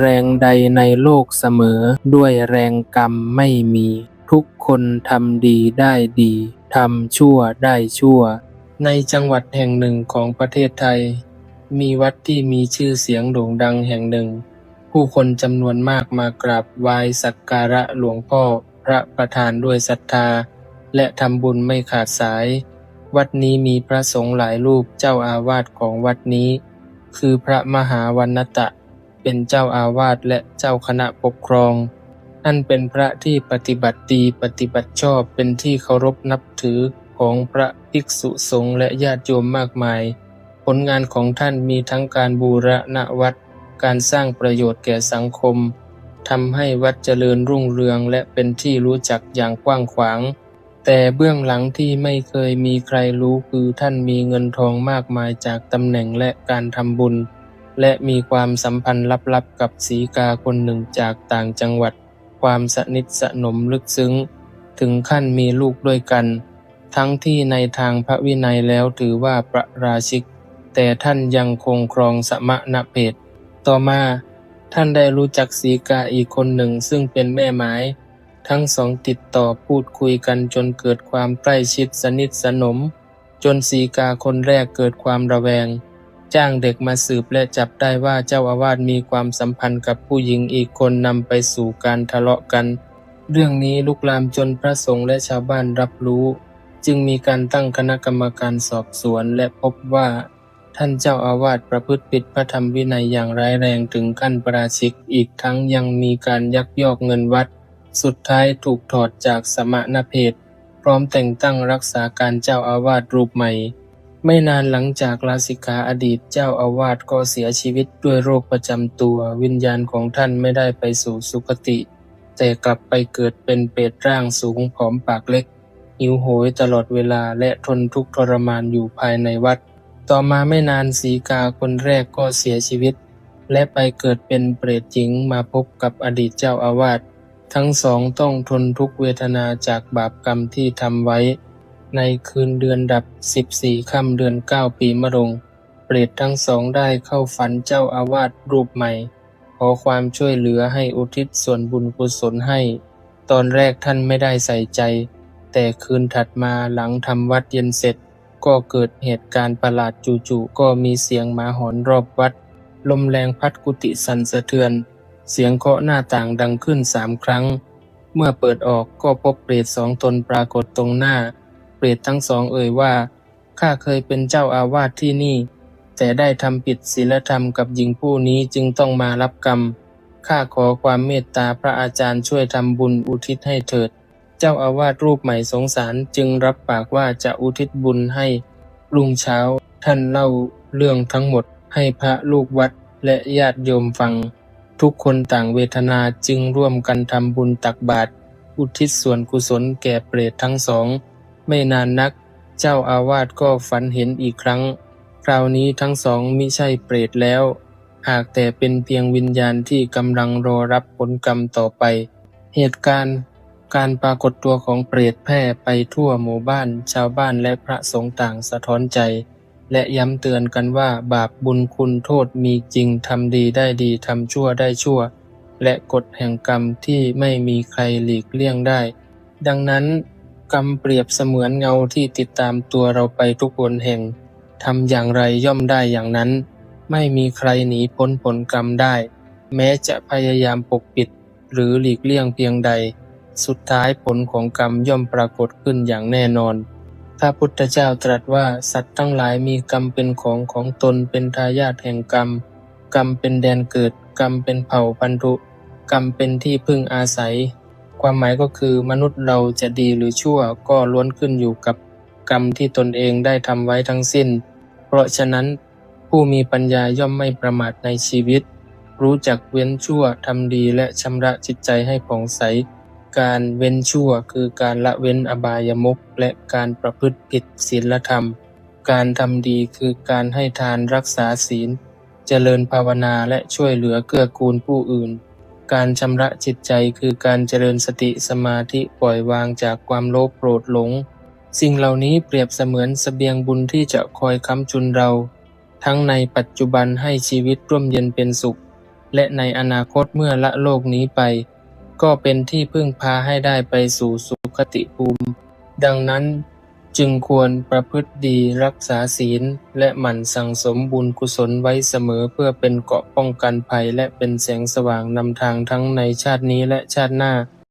แรงใดในโลกเสมอ ด้วยแรงกรรมไม่มี ทุกคนทำดีได้ดีทำชั่วได้ชั่ว ในจังหวัดแห่งหนึ่งของประเทศไทย มีวัดที่มีชื่อเสียงโด่งดังแห่งหนึ่ง ผู้คนจำนวนมากมากราบไหว้สักการะหลวงพ่อพระประธานด้วยศรัทธา และทำบุญไม่ขาดสาย วัดนี้มีพระสงฆ์หลายรูปเจ้าอาวาสของวัดนี้ คือพระมหาวันตะ เป็นเจ้าอาวาสและเจ้าคณะปกครองท่านเป็นพระที่ปฏิบัติดีปฏิบัติชอบเป็นที่เคารพนับถือของพระภิกษุสงฆ์และญาติโยมมากมาย ผลงานของท่านมีทั้งการบูรณะวัด การสร้างประโยชน์แก่สังคมทำให้วัดเจริญรุ่งเรืองและเป็นที่รู้จักอย่างกว้างขวาง แต่เบื้องหลังที่ไม่เคยมีใครรู้คือท่านมีเงินทองมากมายจากตำแหน่งและการทำบุญ และมีความสัมพันธ์ลับๆกับสีกาคนหนึ่งจากต่างจังหวัด ความสนิทสนมลึกซึ้ง ถึงขั้นมีลูกด้วยกัน ทั้งที่ในทางพระวินัยแล้วถือว่าประราชิก แต่ท่านยังคงครองสมณเพศต่อมาท่านได้รู้จักสีกาอีกคนหนึ่งซึ่งเป็นแม่ไม้ ทั้งสองติดต่อพูดคุยกันจนเกิดความใกล้ชิดสนิทสนม จนสีกาคนแรกเกิดความระแวง จ้างเด็กมาสืบและจับได้ว่าเจ้าอาวาสมีความสัมพันธ์กับผู้หญิงอีกคนนำไปสู่การทะเลาะกัน เรื่องนี้ลุกลามจนพระสงฆ์และชาวบ้านรับรู้ จึงมีการตั้งคณะกรรมการสอบสวนและพบว่า ท่านเจ้าอาวาสประพฤติผิดพระธรรมวินัยอย่างร้ายแรงถึงขั้นประราชิกอีกทั้งยังมีการยักยอกเงินวัด สุดท้ายถูกถอดจากสมณเพศพร้อมแต่งตั้งรักษาการเจ้าอาวาสรูปใหม่ ไม่นานหลังจากลาสิกขาอดีตเจ้าอาวาสก็เสียชีวิตด้วยโรคประจำตัว วิญญาณของท่านไม่ได้ไปสู่สุคติ แต่กลับไปเกิดเป็นเปรตร่างสูงผอมปากเล็ก หิวโหยตลอดเวลาและทนทุกข์ทรมานอยู่ภายในวัด ต่อมาไม่นานสีกาคนแรกก็เสียชีวิต และไปเกิดเป็นเปรตหญิงมาพบกับอดีตเจ้าอาวาสทั้งสองต้องทนทุกเวทนาจากบาปกรรมที่ทำไว้ ในคืนเดือนดับ14ค่ำเดือน9ปีมะรง เปรตทั้งสองได้เข้าฝันเจ้าอาวาสรูปใหม่ ขอความช่วยเหลือให้อุทิศส่วนบุญกุศลให้ ตอนแรกท่านไม่ได้ใส่ใจ แต่คืนถัดมาหลังทำวัดเย็นเสร็จ ก็เกิดเหตุการณ์ประหลาดจู่ๆก็มีเสียงหมาหอนรอบวัด ลมแรงพัดกุฏิสั่นสะเทือน เสียงเคาะหน้าต่างดังขึ้นสามครั้ง เมื่อเปิดออกก็พบเปรตสองตนปรากฏตรงหน้า รตทั้งสองเอ่ยว่าข้าเคยเป็นเจ้าอาวาสที่นี่ แต่ได้ทำผิดศีลธรรมกับหญิงผู้นี้จึงต้องมารับกรรมข้าขอความเมตตาพระอาจารย์ช่วยทำบุญอุทิศให้เถิด เจ้าอาวาสรูปใหม่สงสารจึงรับปากว่าจะอุทิศบุญให้รุ่งเช้า ท่านเล่าเรื่องทั้งหมดให้พระลูกวัดและญาติโยมฟัง ทุกคนต่างเวทนาจึงร่วมกันทำบุญตักบาตรอุทิศส่วนกุศลแก่เปรตทั้งสอง ไม่นานนัก เจ้าอาวาสก็ฝันเห็นอีกครั้ง คราวนี้ทั้งสองมิใช่เปรตแล้ว หากแต่เป็นเพียงวิญญาณที่กำลังรอรับผลกรรมต่อไป เหตุการณ์การปรากฏตัวของเปรตแพร่ไปทั่วหมู่บ้าน ชาวบ้านและพระสงฆ์ต่างสะท้อนใจ และย้ำเตือนกันว่าบาปบุญคุณโทษมีจริงทำดีได้ดีทำชั่วได้ชั่ว และกฎแห่งกรรมที่ไม่มีใครหลีกเลี่ยงได้ ดังนั้น กรรมเปรียบเสมือนเงาที่ติดตามตัวเราไปทุกวนแห่ง ทำอย่างไรย่อมได้อย่างนั้น ไม่มีใครหนีพ้นผลกรรมได้ แม้จะพยายามปกปิด หรือหลีกเลี่ยงเพียงใด สุดท้ายผลของกรรมย่อมปรากฏขึ้นอย่างแน่นอน พระพุทธเจ้าตรัสว่าสัตว์ทั้งหลายมีกรรมเป็นของของตนเป็นทายาทแห่งกรรม กรรมเป็นแดนเกิด กรรมเป็นเผ่าพันธุ กรรมเป็นที่พึ่งอาศัย ความหมายก็คือมนุษย์เราจะดีหรือชั่วก็ล้วนขึ้นอยู่กับกรรมที่ตนเองได้ทำไว้ทั้งสิ้น เพราะฉะนั้น ผู้มีปัญญาย่อมไม่ประมาทในชีวิต รู้จักเว้นชั่วทำดีและชำระจิตใจให้ผ่องใส การเว้นชั่วคือการละเว้นอบายมุขและการประพฤติผิดศีลธรรม การทำดีคือการให้ทานรักษาศีล เจริญภาวนาและช่วยเหลือเกื้อกูลผู้อื่น การชำระจิตใจคือการเจริญสติสมาธิปล่อยวางจากความโลภโกรธหลง สิ่งเหล่านี้เปรียบเสมือนเสบียงบุญที่จะคอยค้ำจุนเรา ทั้งในปัจจุบันให้ชีวิตร่มเย็นเป็นสุข และในอนาคตเมื่อละโลกนี้ไป ก็เป็นที่พึ่งพาให้ได้ไปสู่สุคติภูมิ ดังนั้น จึงควรประพฤติดีรักษาศีล และหมั่นสั่งสมบุญกุศลไว้เสมอเพื่อเป็นเกราะป้องกันภัย และเป็นแสงสว่างนำทางทั้งในชาตินี้และชาติหน้า